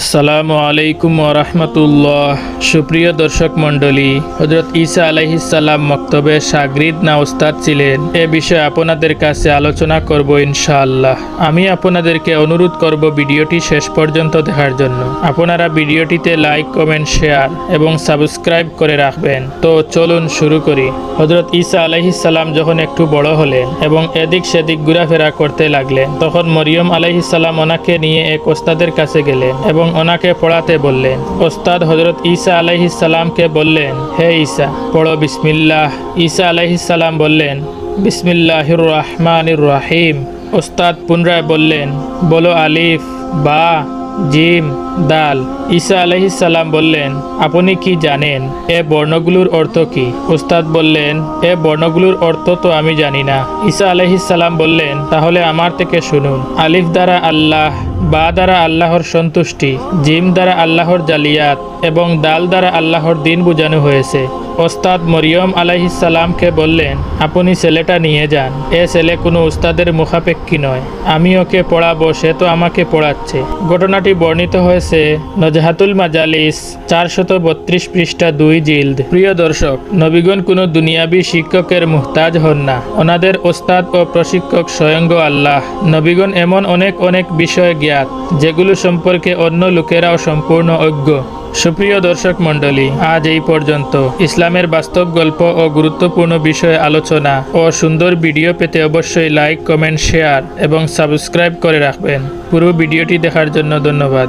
আসসালামু আলাইকুম রহমতুল্লাহ। সুপ্রিয় দর্শক মণ্ডলী হজরত ঈসা আলাইহিসাল্লাম মক্তবে সাগরিদ না ওস্তাদ ছিলেন। এ বিষয়ে আপনাদের কাছে আলোচনা করব ইনশাআল্লাহ। আমি আপনাদেরকে অনুরোধ করব ভিডিওটি শেষ পর্যন্ত দেখার জন্য। আপনারা ভিডিওটিতে লাইক, কমেন্ট, শেয়ার এবং সাবস্ক্রাইব করে রাখবেন। তো চলুন শুরু করি। হজরত ঈসা আলাইহিসাল্লাম যখন একটু বড় হলেন এবং এদিক সেদিক ঘোরাফেরা করতে লাগলেন, তখন মরিয়ম আলাইহিসাল্লাম ওনাকে নিয়ে এক ওস্তাদের কাছে গেলেন এবং ওনাকে পড়াতে বললেন। ওস্তাদ হজরত ঈসা আলাইহিসাল্লামকে বললেন, হে ঈসা, পড়ো বিসমিল্লাহ। ঈসা আলাইহিসাল্লাম বললেন, বিসমিল্লাহির রহমানির রাহিম। ওস্তাদ পুনরায় বললেন, বলো আলিফ, বা, জিম, দাল। ঈসা আলাইহিসাল্লাম বললেন, আপনি কি জানেন? এ বর্ণগুলোর অর্থ কি? উস্তাদ বললেন, এ বর্ণগুলোর অর্থ তো আমি জানি না। ঈসা আলাইহিসাল্লাম বললেন, তাহলে আমার থেকে শুনুন। আলিফ দ্বারা আল্লাহ বা দ্বারা আল্লাহর সন্তুষ্টি, জিম দ্বারা আল্লাহর জালিয়াত এবং দাল দ্বারা আল্লাহর দিন বোঝানো হয়েছে। ওস্তাদ মরিয়ম আলাইহিসাল্লামকে বললেন, আপনি ছেলেটা নিয়ে যান। এ ছেলে কোনো উস্তাদের মুখাপেক্ষী নয়। আমি ওকে পড়াবো, সে তো আমাকে পড়াচ্ছে। ঘটনাটি বর্ণিত হয়েছে নজহাতুল মাজালিস চারশত বত্রিশ পৃষ্ঠা দুই জিল্দ প্রিয় দর্শক, নবীগণ কোনো দুনিয়াবি শিক্ষকের মুহতাজ হন না। ওনাদের ওস্তাদ ও প্রশিক্ষক স্বয়ং আল্লাহ। নবীগণ এমন অনেক অনেক বিষয় জ্ঞাত, যেগুলো সম্পর্কে অন্য লোকেরাও সম্পূর্ণ অজ্ঞ। সুপ্রিয় দর্শক মণ্ডলী, আজ এই পর্যন্ত। ইসলামের বাস্তব গল্প ও গুরুত্বপূর্ণ বিষয়ে আলোচনা ও সুন্দর ভিডিও পেতে অবশ্যই লাইক, কমেন্ট, শেয়ার এবং সাবস্ক্রাইব করে রাখবেন। পুরো ভিডিওটি দেখার জন্য ধন্যবাদ।